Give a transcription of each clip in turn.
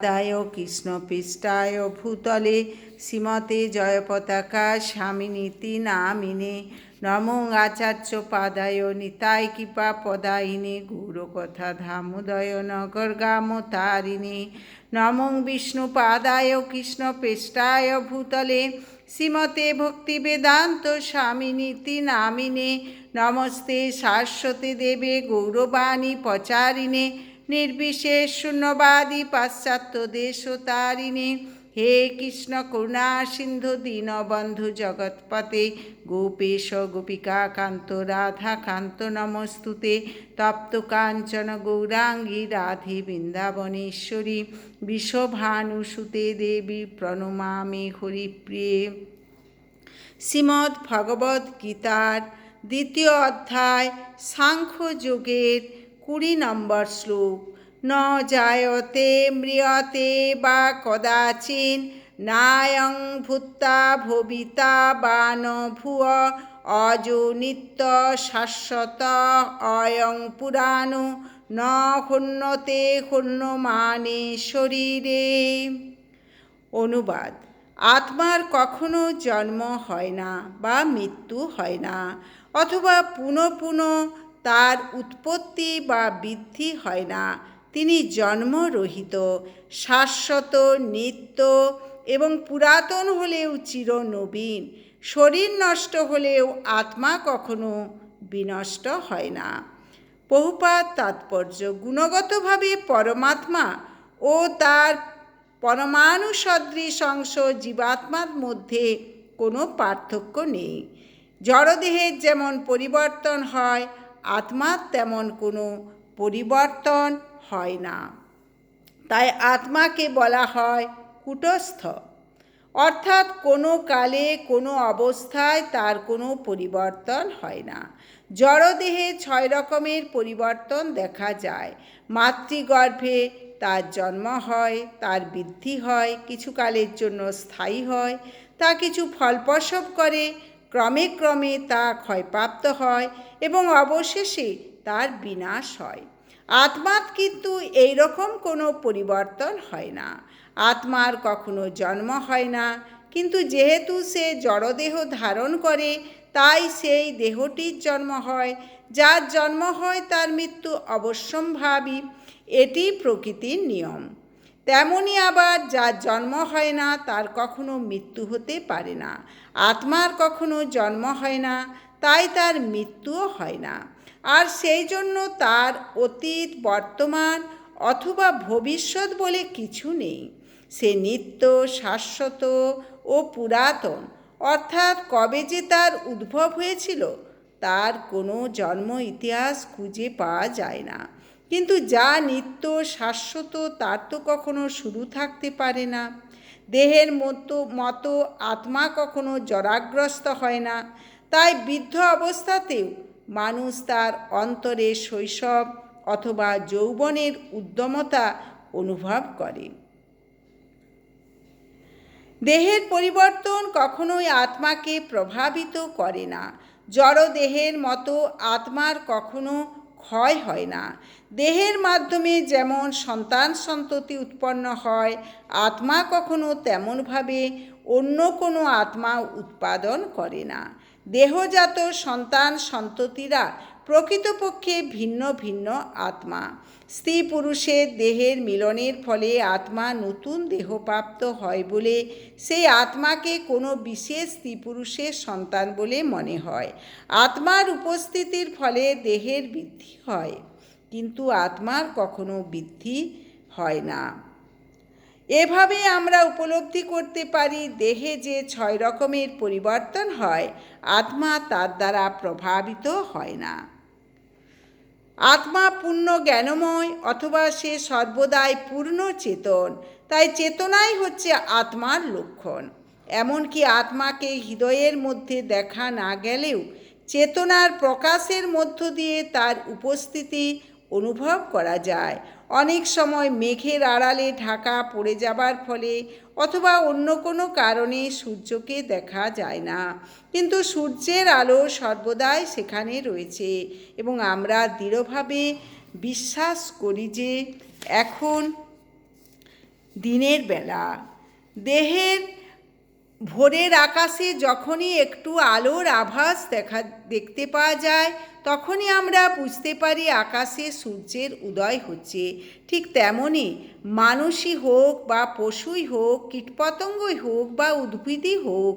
দায় কৃষ্ণপৃষ্ঠায় ভূতলে শ্রীমতে জয়পতাকা স্বামিনীতি নামিনে নমো আচার্য পাদায় নিতাই কৃপা পদায়িনে। গৌরকথা ধামোদয় নগর গাম তারিণে। নমো বিষ্ণু পাদায় কৃষ্ণ পেষ্টায় ভূতলে শ্রীমতে ভক্তি বেদান্ত স্বামিনীতি নামিনে নমস্তে শাশ্বতী দেবে গৌরবাণী পচারিণে। নির্বিশেষ শূন্যবাদী পাশ্চাত্য দেশ তারিণী হে কৃষ্ণ করুণা সিন্ধু দীনবন্ধু জগৎপতে গোপেশ গোপিকা কান্ত রাধা কান্ত নমস্তুতে। তপ্ত কাঞ্চন গৌরাঙ্গী, রাধে বৃন্দাবনেশ্বরী। বিশ্বভানুসুতে দেবী, প্রণমামি হরিপ্রিয়ে। শ্রীমদ্ ভগবদ্গীতার দ্বিতীয় অধ্যায়, সাংখ্য যোগের কুড়ি নম্বর শ্লোক। ন জায়তে ম্রিয়তে বা কদাচিন নায়ং ভূত্তা ভবিতা বা ন ভুয় অজো নিত্য শাশ্বত অয়ং পুরাণ ন হন্যতে হন্যমানে শরীরে। অনুবাদ, আত্মার কখনো জন্ম হয় না বা মৃত্যু হয় না অথবা পুনঃ পুনঃ তার উৎপত্তি বা বৃদ্ধি হয় না। তিনি জন্মরহিত, শাশ্বত, নিত্য এবং পুরাতন হলেও চির নবীন। শরীর নষ্ট হলেও আত্মা কখনো বিনষ্ট হয় না। বহুপাত তাৎপর্য গুণগতভাবে পরমাত্মা ও তার পরমাণু সদৃশ অংশ জীবাত্মার মধ্যে কোনো পার্থক্য নেই। জড়দেহের যেমন পরিবর্তন হয় আত্মার তেমন কোনো পরিবর্তন হয় না। তাই আত্মাকে বলা হয় কুটস্থ। অর্থাৎ কোনো কালে কোনো অবস্থায় তার কোনো পরিবর্তন হয় না। জড়দেহে ছয় রকমের পরিবর্তন দেখা যায়। মাতৃগর্ভে তার জন্ম হয়, তার বৃদ্ধি হয়, কিছু কালের জন্য স্থায়ী হয়, তা কিছু ফলপ্রসব করে ক্রমে ক্রমে তা ক্ষয়প্রাপ্ত হয় এবং অবশেষে তার বিনাশ হয়। আত্মার কিন্তু এই রকম কোনো পরিবর্তন হয় না। আত্মার কখনো জন্ম হয় না, কিন্তু যেহেতু সে জড়দেহ ধারণ করে, তাই সেই দেহটির জন্ম হয়। যার জন্ম হয় তার মৃত্যু অবশ্যম্ভাবী। এটি প্রকৃতির নিয়ম। তেমনি আবার যার জন্ম হয় না, তার কখনো মৃত্যু হতে পারে না। আত্মার কখনো জন্ম হয় না, তাই তার মৃত্যুও হয় না। আর সেই জন্য তার অতীত, বর্তমান অথবা ভবিষ্যৎ বলে কিছু নেই। সে নিত্য, শাশ্বত ও পুরাতন। অর্থাৎ কবে যে তার উদ্ভব হয়েছিল, তার কোনো জন্ম ইতিহাস খুঁজে পাওয়া যায় না। কিন্তু যা নিত্য শাশ্বত, তার তো কখনো শুরু থাকতে পারে না। দেহের মতো মতো আত্মা কখনো জরাগ্রস্ত হয় না। তাই বৃদ্ধ অবস্থাতেও মানুষ তার অন্তরে শৈশব অথবা যৌবনের উদ্যমতা অনুভব করে। দেহের পরিবর্তন কখনোই আত্মাকে প্রভাবিত করে না। জড় দেহের মতো আত্মার কখনো ক্ষয় হয় না। দেহের মাধ্যমে যেমন সন্তান সন্ততি উৎপন্ন হয়, আত্মা কখনো তেমনভাবে অন্য কোনো আত্মা উৎপাদন করে না। দেহজাত সন্তান সন্ততিরা প্রকৃতপক্ষে ভিন্ন ভিন্ন আত্মা। স্ত্রী পুরুষের দেহের মিলনের ফলে আত্মা নতুন দেহপ্রাপ্ত হয় বলে সেই আত্মাকে কোনো বিশেষ স্ত্রী পুরুষের সন্তান বলে মনে হয়। আত্মার উপস্থিতির ফলে দেহের বৃদ্ধি হয়, কিন্তু আত্মার কখনো বৃদ্ধি হয় না। এভাবে আমরা উপলব্ধি করতে পারি দেহে যে ছয় রকমের পরিবর্তন হয়, আত্মা তার দ্বারা প্রভাবিত হয় না। আত্মা পূর্ণ জ্ঞানময় অথবা সে সর্বদাই পূর্ণ চেতন, তাই চেতনাই হচ্ছে আত্মার লক্ষণ। এমনকি আত্মাকে হৃদয়ের মধ্যে দেখা না গেলেও চেতনার প্রকাশের মধ্য দিয়ে তার উপস্থিতি অনুভব করা যায়। অনেক সময় মেঘের আড়ালে ঢাকা পড়ে যাবার ফলে অথবা অন্য কোনো কারণে সূর্যকে দেখা যায় না। কিন্তু সূর্যের আলো সর্বদাই সেখানে রয়েছে এবং আমরা দৃঢ়ভাবে বিশ্বাস করি যে এখন দিনের বেলা। দেহের ভোরের আকাশে যখনই একটু আলোর আভাস দেখা দেখতে পাওয়া যায়, তখনই আমরা বুঝতে পারি আকাশে সূর্যের উদয় হচ্ছে। ঠিক তেমনই মানুষই হোক বা পশুই হোক, কীটপতঙ্গই হোক বা উদ্ভিদই হোক,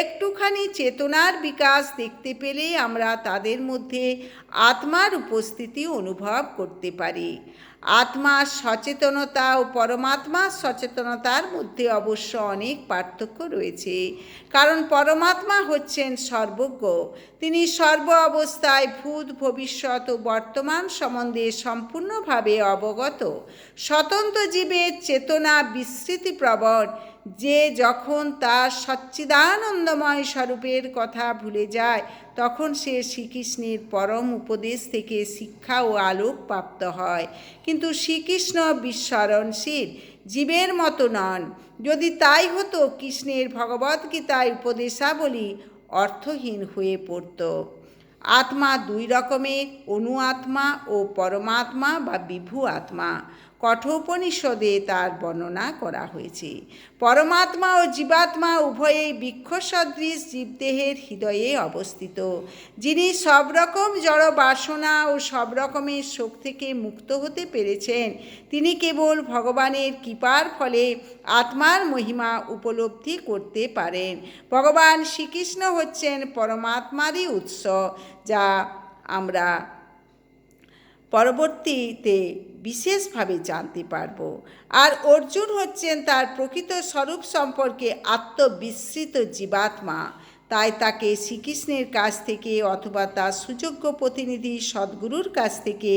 একটুখানি চেতনার বিকাশ দেখতে পেলেই আমরা তাদের মধ্যে আত্মার উপস্থিতি অনুভব করতে পারি। আত্মার সচেতনতা ও পরমাত্মার সচেতনতার মধ্যে অবশ্য অনেক পার্থক্য রয়েছে। কারণ পরমাত্মা হচ্ছেন সর্বজ্ঞ, তিনি সর্ব অবস্থায় ভূত, ভবিষ্যৎ ও বর্তমান সম্বন্ধে সম্পূর্ণভাবে অবগত। স্বতন্ত্র জীবের চেতনা বিস্মৃতিপ্রবণ যে যখন তার সচ্চিদানন্দময় স্বরূপের কথা ভুলে যায়, তখন সে শ্রীকৃষ্ণের পরম উপদেশ থেকে শিক্ষা ও আলোক প্রাপ্ত হয়। কিন্তু শ্রীকৃষ্ণ বিস্মরণশীল, জীবের মতো নন। যদি তাই হতো, কৃষ্ণের ভগবদ্গীতায় উপদেশাবলী অর্থহীন হয়ে পড়ত। আত্মা দুই রকমের অনু আত্মা ও পরমাত্মা বা বিভু আত্মা। কঠোপনিষদে তার বর্ণনা করা হয়েছে। পরমাত্মা ও জীবাত্মা উভয়েই বৃক্ষ সদৃশ জীবদেহের হৃদয়ে অবস্থিত, যিনি সব রকম জড় বাসনা ও সব রকমের শোক থেকে মুক্ত হতে পেরেছেন। তিনি কেবল ভগবানের কৃপার ফলে আত্মার মহিমা উপলব্ধি করতে পারেন। ভগবান শ্রীকৃষ্ণ হচ্ছেন পরমাত্মারই উৎস, যা আমরা পরবর্তীতে বিশেষভাবে জানতে পারব। আর অর্জুন হচ্ছেন তার প্রকৃত স্বরূপ সম্পর্কে আত্মবিস্মৃত জীবাত্মা। তাই তাকে শ্রীকৃষ্ণের কাছ থেকে অথবা তার সুযোগ্য প্রতিনিধি সদ্গুরুর কাছ থেকে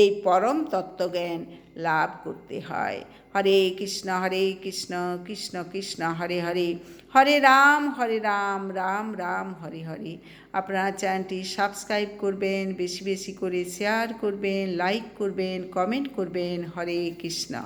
এই পরম তত্ত্বজ্ঞান লাভ করতে হয়। হরে কৃষ্ণ হরে কৃষ্ণ কৃষ্ণ কৃষ্ণ, হরে হরে। হরে রাম হরে রাম রাম রাম, হরে হরে। আপনারা চ্যানেলটি সাবস্ক্রাইব করবেন, বেশি বেশি করে শেয়ার করবেন, লাইক করবেন, কমেন্ট করবেন। হরে কৃষ্ণ।